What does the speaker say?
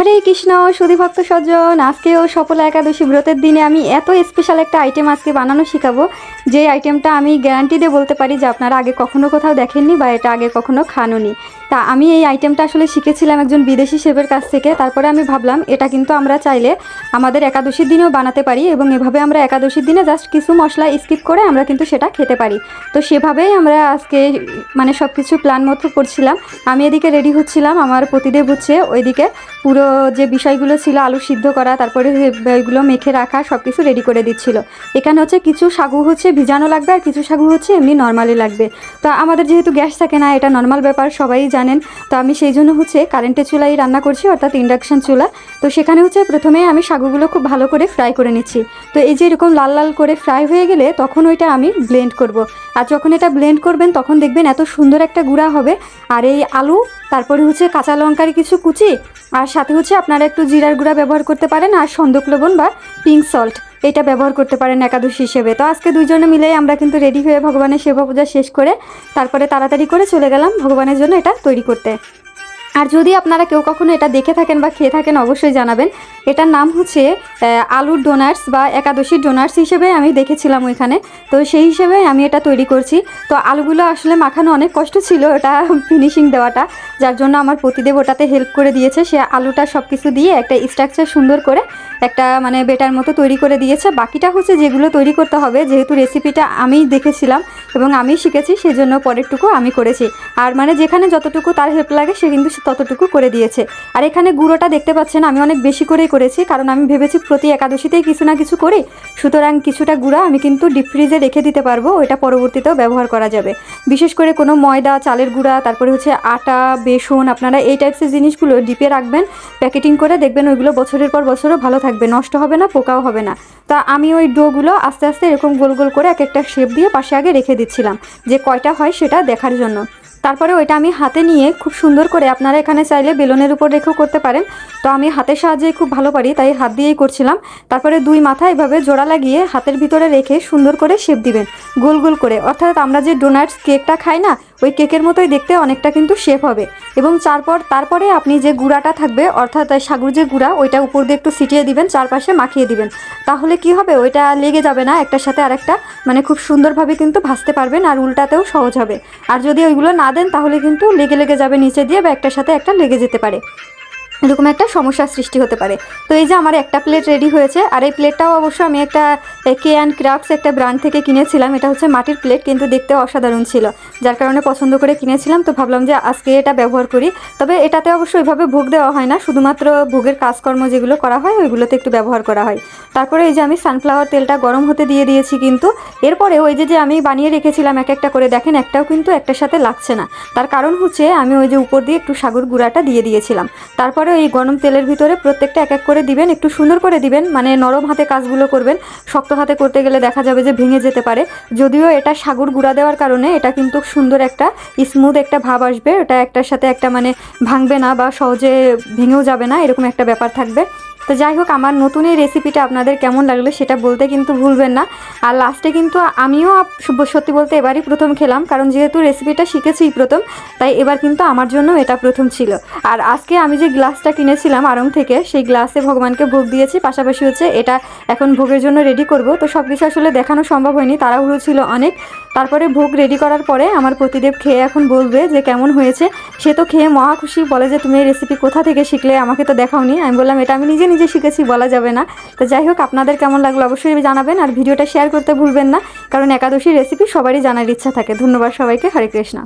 হরে কৃষ্ণ, সুধী ভক্ত সজ্জন, আজকেও সফল একাদশী ব্রতের দিনে আমি এত স্পেশাল একটা আইটেম আজকে বানানো শেখাবো, যে আইটেমটা আমি গ্যারান্টি দিয়ে বলতে পারি যে আপনারা আগে কখনো কোথাও দেখেননি বা এটা আগে কখনো খাননি তা আমি এই আইটেমটা আসলে শিখেছিলাম একজন বিদেশি শেফের কাছ থেকে। তারপরে আমি ভাবলাম, এটা কিন্তু আমরা চাইলে আমাদের একাদশীর দিনেও বানাতে পারি এবং এভাবে আমরা একাদশীর দিনে জাস্ট কিছু মশলা স্কিপ করে আমরা কিন্তু সেটা খেতে পারি। তো সেভাবেই আমরা আজকে মানে সব কিছু প্ল্যান মতো করছিলাম। আমি এদিকে রেডি হচ্ছিলাম, আমার প্রতিদেব হচ্ছে ওইদিকে পুরো যে বিষয়গুলো ছিল, আলু সিদ্ধ করা, তারপরে ওইগুলো মেখে রাখা সব কিছু রেডি করে দিচ্ছিল। এখানে হচ্ছে কিছু সাগু হচ্ছে ভিজানো লাগবে আর কিছু সাগু হচ্ছে এমনি নর্মালি লাগবে। তো আমাদের যেহেতু গ্যাস থাকে না, এটা নর্মাল ব্যাপার, সবাই জানেন। তো আমি সেই জন্য হচ্ছে কারেন্টের চুলাই রান্না করছি, অর্থাৎ ইন্ডাকশান চুলা। তো সেখানে হচ্ছে প্রথমে আমি সাগুগুলো খুব ভালো করে ফ্রাই করে নিচ্ছি। তো এই যে এরকম লাল লাল করে ফ্রাই হয়ে গেলে তখন ওইটা আমি ব্লেন্ড করব। আর যখন এটা ব্লেন্ড করবেন, তখন দেখবেন এত সুন্দর একটা গুঁড়া হবে। আর এই আলু, তারপরে হচ্ছে কাঁচা লঙ্কার কিছু কুচি, আর সাথে হচ্ছে আপনারা একটু জিরার গুঁড়া ব্যবহার করতে পারেন, আর সন্দক লবণ বা পিঙ্ক সল্ট এটা ব্যবহার করতে পারেন একাদশী হিসেবে। তো আজকে দুজনে মিলে আমরা কিন্তু রেডি হয়ে ভগবানের সেবা পূজা শেষ করে তারপরে তাড়াতাড়ি করে চলে গেলাম ভগবানের জন্য এটা তৈরি করতে। আর যদি আপনারা কেউ কখনো এটা দেখে থাকেন বা খেয়ে থাকেন, অবশ্যই জানাবেন। এটার নাম হচ্ছে আলুর ডোনাটস বা একাদশীর ডোনাটস হিসেবে আমি দেখেছিলাম ওইখানে। তো সেই হিসেবে আমি এটা তৈরি করছি। তো আলুগুলো আসলে মাখানো অনেক কষ্ট ছিল ওটা ফিনিশিং দেওয়াটা। যার জন্য আমার প্রতিদেব ওটাতে হেল্প করে দিয়েছে। সে আলুটা সব কিছু দিয়ে একটা স্ট্রাকচার সুন্দর করে একটা মানে বেটার মতো তৈরি করে দিয়েছে। বাকিটা হচ্ছে যেগুলো তৈরি করতে হবে, যেহেতু রেসিপিটা আমিই দেখেছিলাম এবং আমি শিখেছি, সেজন্য পরেরটুকু আমি করেছি। আর মানে যেখানে যতটুকু তার হেল্প লাগে, সে কিন্তু ততটুকু করে দিয়েছে। আর এখানে গুঁড়োটা দেখতে পাচ্ছেন, আমি অনেক বেশি করেই করেছি, কারণ আমি ভেবেছি প্রতি একাদশীতেই কিছু না কিছু করি সুতরাং কিছুটা গুঁড়া আমি কিন্তু ডিপ ফ্রিজে রেখে দিতে পারব, ওইটা পরবর্তীতেও ব্যবহার করা যাবে। বিশেষ করে কোনো ময়দা, চালের গুঁড়া, তারপরে হচ্ছে আটা, বেসন, আপনারা এই টাইপসের জিনিসগুলো ডিপে রাখবেন প্যাকেটিং করে দেখবেন ওইগুলো বছরের পর বছরও ভালো থাকবে, নষ্ট হবে না, পোকাও হবে না। তা আমি ওই ডোগুলো আস্তে আস্তে এরকম গোল গোল করে এক একটা শেপ দিয়ে পাশে আগে রেখে দিচ্ছিলাম, যে কয়টা হয় সেটা দেখার জন্য। তারপরে ওইটা আমি হাতে নিয়ে খুব সুন্দর করে আপনারা এখানে চাইলে বেলনের উপর রেখেও করতে পারেন। তো আমি হাতের সাহায্যে খুব ভালো পারি, তাই হাত দিয়েই করছিলাম। তারপরে দুই মাথা এভাবে জোড়া লাগিয়ে হাতের ভিতরে রেখে সুন্দর করে শেপ দিবেন, গোল গোল করে। অর্থাৎ আমরা যে ডোনাটস কেকটা খাই না ওই কেকের মতোই দেখতে অনেকটা কিন্তু শেপ হবে। এবং চারপর, তারপরে আপনি যে গুঁড়াটা থাকবে, অর্থাৎ সাগুর যে গুঁড়া, ওইটা উপর দিয়ে একটু ছিটিয়ে দিবেন, চারপাশে মাখিয়ে দিবেন। তাহলে কি হবে? ওইটা লেগে যাবে না, একটার সাথে আরেকটা। মানে খুব সুন্দরভাবে কিন্তু ভাসতে পারবেন আর উল্টাতেও সহজ হবে। আর যদি ওইগুলো না দেন, তাহলে কিন্তু লেগে লেগে যাবে নিচে দিয়ে বা একটার সাথে একটা লেগে যেতে পারে। এরকম একটা সমস্যার সৃষ্টি হতে পারে। তো এই যে আমার একটা প্লেট রেডি হয়েছে, আর এই প্লেটটাও অবশ্য আমি একটা কে অ্যান্ড ক্রাফটস একটা ব্র্যান্ড থেকে কিনেছিলাম। এটা হচ্ছে মাটির প্লেট কিন্তু দেখতে অসাধারণ ছিল। যার কারণে পছন্দ করে কিনেছিলাম। তো ভাবলাম যে আজকে এটা ব্যবহার করি। তবে এটাতে অবশ্য ওইভাবে ভোগ দেওয়া হয় না। শুধুমাত্র ভোগের কাজকর্ম যেগুলো করা হয়, ওইগুলোতে একটু ব্যবহার করা হয়। তারপরে এই যে আমি সানফ্লাওয়ার তেলটা গরম হতে দিয়ে দিয়েছি কিন্তু, এরপরে ওই যে যে আমি বানিয়ে রেখেছিলাম এক একটা করে, দেখেন একটাও কিন্তু একটার সাথে লাগছে না। তার কারণ হচ্ছে, আমি ওই যে উপর দিয়ে একটু সাগর গুঁড়াটা দিয়ে দিয়েছিলাম। তারপরে এই গরম তেলের ভিতরে প্রত্যেকটা এক এক করে দিবেন, একটু সুন্দর করে দিবেন মানে নরম হাতে কাজগুলো করবেন, শক্ত হাতে করতে গেলে দেখা যাবে যে ভেঙে যেতে পারে। যদিও এটা সাগর গুঁড়া দেওয়ার কারণে এটা কিন্তু সুন্দর একটা স্মুথ একটা ভাব আসবে এটা একটার সাথে একটা মানে ভাঙবে না বা সহজে ভেঙেও যাবে না, এরকম একটা ব্যাপার থাকবে। তো যাই হোক, আমার নতুন এই রেসিপিটা আপনাদের কেমন লাগল সেটা বলতে কিন্তু ভুলবেন না। আর লাস্টে কিন্তু আমিও সত্যি বলতে এবারই প্রথম খেলাম, কারণ যেহেতু রেসিপিটা শিখেছি প্রথম, তাই এবার কিন্তু আমার জন্য এটা প্রথম ছিল। আর আজকে আমি যে গ্লাসটা কিনেছিলাম আড়ং থেকে, সেই গ্লাসে ভগবানকে ভোগ দিয়েছি, পাশাপাশি হচ্ছে এটা এখন ভোগের জন্য রেডি করব। তো সব কিছু আসলে দেখানো সম্ভব হয়নি, তাড়াহুড়ো ছিল অনেক। তারপরে ভোগ রেডি করার পরে আমার প্রতিদেব খেয়ে এখন বলবে যে কেমন হয়েছে। সে তো খেয়ে মহা খুশি, বলে যে তুমি এই রেসিপি কোথা থেকে শিখলে, আমাকে তো দেখাওনি। আমি বললাম, এটা আমি নিজে নিজে শিখেছি বলা যাবে না। তো যাই হোক, আপনাদের কেমন লাগল অবশ্যই জানাবেন আর ভিডিওটা শেয়ার করতে ভুলবেন না, কারণ একাদশীর রেসিপি সবারই জানার ইচ্ছা থাকে। ধন্যবাদ সবাইকে। হরে কৃষ্ণা।